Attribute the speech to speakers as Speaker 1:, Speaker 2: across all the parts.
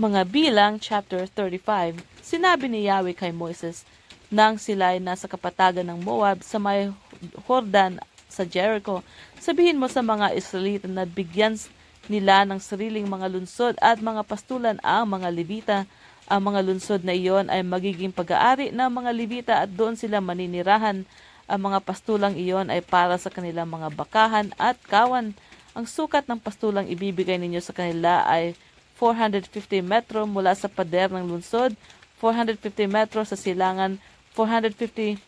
Speaker 1: Mga bilang, chapter 35, sinabi ni Yahweh kay Moses, nang sila ay nasa kapatagan ng Moab sa may Hordan sa Jericho, sabihin mo sa mga Israelita na bigyan nila ng sariling mga lunsod at mga pastulan ang mga Levita. Ang mga lunsod na iyon ay magiging pag-aari ng mga Levita at doon sila maninirahan. Ang mga pastulang iyon ay para sa kanilang mga bakahan at kawan. Ang sukat ng pastulang ibibigay ninyo sa kanila ay 450 metro mula sa pader ng lunsod, 450 metro sa silangan, 450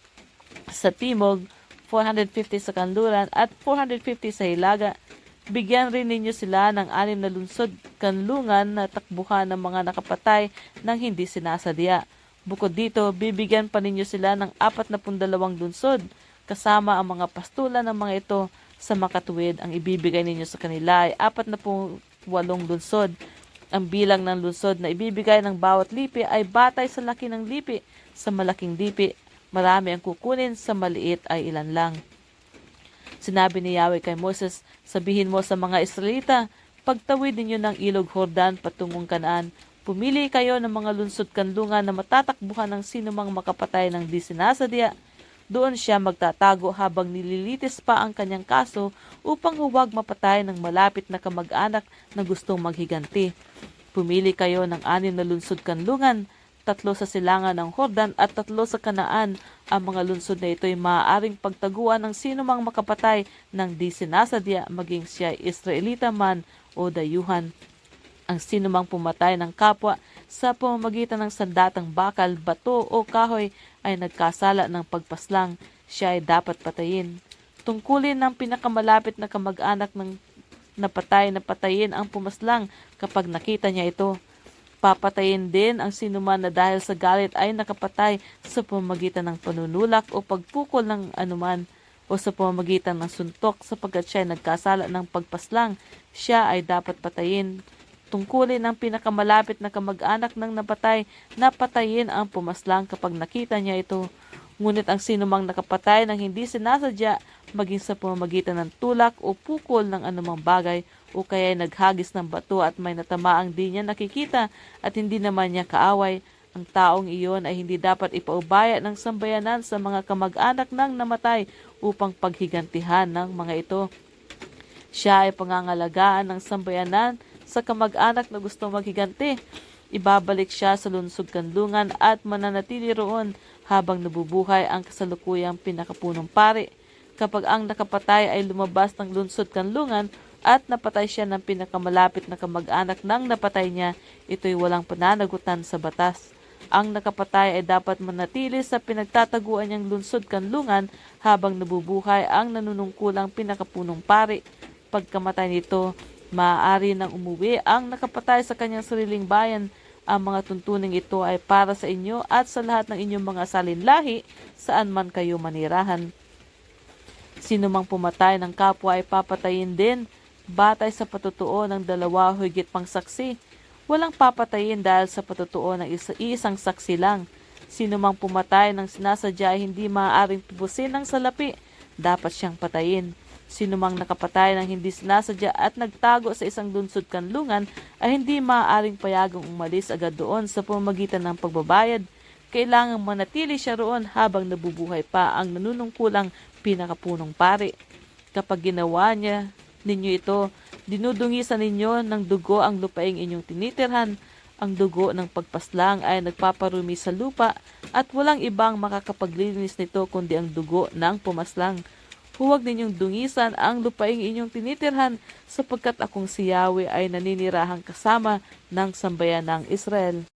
Speaker 1: sa timog, 450 sa kanluran, at 450 sa hilaga. Bigyan rin ninyo sila ng anim na lunsod kanlungan na takbuhan ng mga nakapatay nang hindi sinasadya. Bukod dito, bibigyan pa ninyo sila ng apat na pundalawang lunsod, kasama ang mga pastulan ng mga ito sa makatuwid. Ang ibibigay ninyo sa kanila ay apat na walong lunsod. Ang bilang ng lunsod na ibibigay ng bawat lipi ay batay sa laki ng lipi. Sa malaking lipi, marami ang kukunin, sa maliit ay ilan lang. Sinabi ni Yahweh kay Moses, sabihin mo sa mga Israelita, pagtawid ninyo ng ilog Hordan patungong kanaan, pumili kayo ng mga lunsod kanlungan na matatakbuhan ng sinumang makapatay ng di sinasadya. Doon siya magtatago habang nililitis pa ang kanyang kaso upang huwag mapatay ng malapit na kamag-anak na gustong maghiganti. Pumili kayo ng anim na lunsod kanlungan, tatlo sa silangan ng Hordan at tatlo sa kanaan. Ang mga lunsod na ito ay maaaring pagtaguan ng sinumang makapatay ng di sinasadya maging siya Israelita man o dayuhan. Ang sinumang pumatay ng kapwa sa pamamagitan ng sandatang bakal, bato o kahoy ay nagkasala ng pagpaslang, siya ay dapat patayin. Tungkulin ng pinakamalapit na kamag-anak ng napatay na patayin ang pumaslang kapag nakita niya ito. Papatayin din ang sinuman na dahil sa galit ay nakapatay sa pamamagitan ng panunulak o pagpukol ng anuman o sa pamamagitan ng suntok sapagkat siya ay nagkasala ng pagpaslang, siya ay dapat patayin. Tungkulin ng pinakamalapit na kamag-anak ng napatay na patayin ang pumaslang kapag nakita niya ito. Ngunit ang sinumang nakapatay ng hindi sinasadya maging sa pamamagitan ng tulak o pukol ng anumang bagay o kaya ay naghagis ng bato at may natamaang di niya nakikita at hindi naman niya kaaway, ang taong iyon ay hindi dapat ipaubaya ng sambayanan sa mga kamag-anak ng namatay upang paghigantihan ng mga ito. Siya ay pangangalagaan ng sambayanan sa kamag-anak na gusto maghiganti. Ibabalik siya sa lunsod kanlungan at mananatili roon habang nabubuhay ang kasalukuyang pinakapunong pari. Kapag ang nakapatay ay lumabas ng lunsod kanlungan at napatay siya ng pinakamalapit na kamag-anak ng napatay niya, ito'y walang pananagutan sa batas. Ang nakapatay ay dapat manatili sa pinagtataguan niyang lunsod kanlungan habang nabubuhay ang nanunungkulang pinakapunong pari. Pagkamatay nito, maaari nang umuwi ang nakapatay sa kanyang sariling bayan. Ang mga tuntuning ito ay para sa inyo at sa lahat ng inyong mga salinlahi saan man kayo manirahan. Sino mang pumatay ng kapwa ay papatayin din batay sa patutuo ng dalawa higit pang saksi. Walang papatayin dahil sa patutuo ng isa, isang saksi lang. Sino mang pumatay ng sinasadya ay hindi maaaring tubusin ng salapi, dapat siyang patayin. Sino mang nakapatay ng hindi sinasadya at nagtago sa isang lunsod kanlungan ay hindi maaaring payagang umalis agad doon sa pamamagitan ng pagbabayad. Kailangang manatili siya roon habang nabubuhay pa ang nanunungkulang pinakapunong pari. Kapag ginawa niya ninyo ito, dinudungisan ninyo ng dugo ang lupaing inyong tinitirhan. Ang dugo ng pagpaslang ay nagpaparumi sa lupa at walang ibang makakapaglinis nito kundi ang dugo ng pumaslang. Huwag ninyong dungisan ang lupaing inyong tinitirhan sapagkat akong si Yahweh ay naninirahang kasama ng sambayan ng Israel.